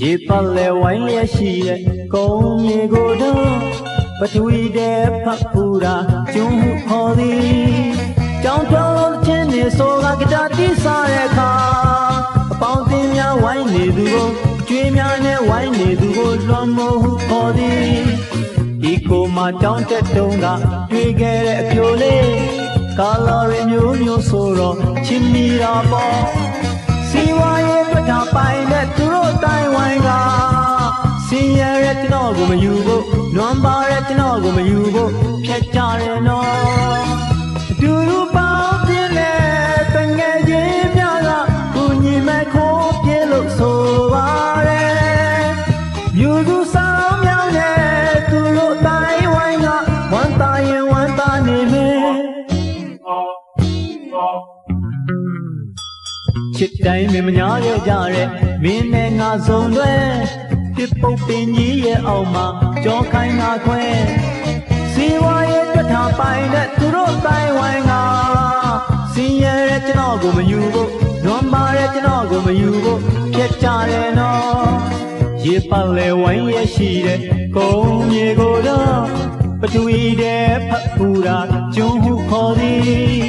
ရေပတ်လဲဝိုင်းလျက်ရှိတဲ့ကုန်းမြေကိုတော့ပထဝီတဲ့ဖတ်ဖူတာကျွန်းဟုခေါ်သည်ကြောင်တော်လုံးချင်းနေဆိုကကတာတိစားတဲ့အခါအပေါင်းအသင်းများဝိုင်းနေသူကိုကျွေးများနဲ့ဝိုင်းနေသူကိုလွန်မို့ဟုခေါ်သည်ဒီကိုမှတောင်းတက်တုံးကတွေ့ခဲ့တဲ့အပြိုလေးကာလာရီမျိုးမျိုးဆိုတော့ချစ်မိတာပေါ့ မယူဖို့ဖြတ်ကြတယ်နော်အတူတူပေါင်းပြင်းတဲ့တငယ်ချင်းများကကိုညီမဲ့ခိုးပြေလို့ဆိုပါတယ်မြူသူဆောင်မြောင်းတဲ့သူတို့တိုင်းဝိုင်းကဝမ်းသာရင်ဝမ်းသာနေမယ်ချစ်တိုင်းမမညာရဲ့ကြတဲ့မင်းနဲ့ငါဆုံးတွဲတစ်ပုတ်ပင်ကြီးရဲ့အောက်မှာကြောခိုင်းငါခွဲ စီဝါရဲ့တထပိုင်တဲ့သူတို့တိုင်းဝိုင်းကစင်ရတဲ့ကျွန်တော်ကိုမယူဖို့နွမ်းပါတဲ့ကျွန်တော်ကိုမယူဖို့ဖြတ်ကြတယ်နော်ရေပတ်လဲဝိုင်းရဲ့ရှိတဲ့ကုန်းမြေကိုတော့ပထဝီတဲ့ဖတ်ဖူတာကျွန်းဟုခေါ်သည်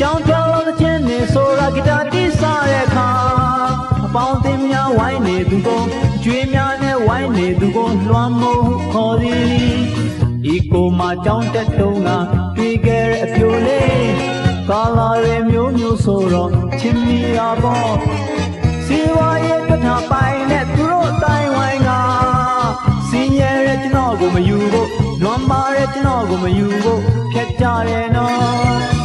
ကြောင်ကြောင်လုံးတစ်ချင်းနေဆိုတာဂီတာတိစားတဲ့အခါအပေါင်းအသင်းများဝိုင်းနေသူကိုကျွေးများနဲ့ဝိုင်းနေသူကိုလွှမ်းမိုးဟုခေါ်သည် ဒီကိုမှကြောင်းတက်တုံးကတွေ့ခဲ့တဲ့အပြိုလေးကာလာရဲ့မျိုးမျိုးဆိုတော့ချစ်မိတာပေါ့စီဝါရဲ့ပထပိုင်နဲ့သူတို့တိုင်းဝိုင်းကစင်ရတဲ့ကျွန်တော်ကိုမယူဖို့နွမ်းပါတဲ့ကျွန်တော်ကိုမယူဖို့ဖြတ်ကြတယ်နော်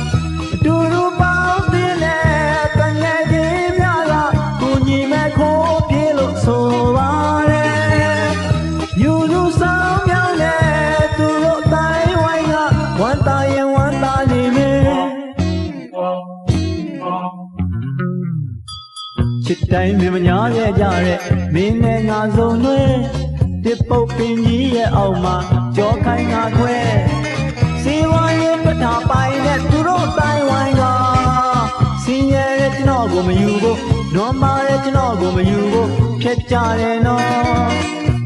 ချစ်တိုင်းမမညာရဲ့ကြတဲ့မင်းနဲ့ငါစုံတွဲတစ်ပုတ်ပင်ကြီးရဲ့အောက်မှာကြောခိုင်းငါခွဲစီဝါရဲ့ပထပိုင်တဲ့သူတို့တိုင်းဝိုင်းကစင်ရတဲ့ကျွန်တော်ကိုမယူဖို့နွမ်းပါတဲ့ကျွန်တော်ကိုမယူဖို့ဖြတ်ကြတယ်နော်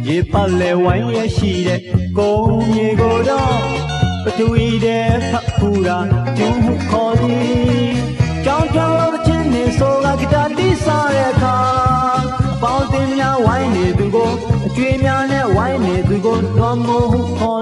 ရေပတ်လဲဝိုင်းရဲ့ရှိတဲ့ကုန်းမြေကိုတော့ပထဝီတဲ့ဖတ်ဖူတာကျုံဟုခေါ်သည် အပေါင်းအ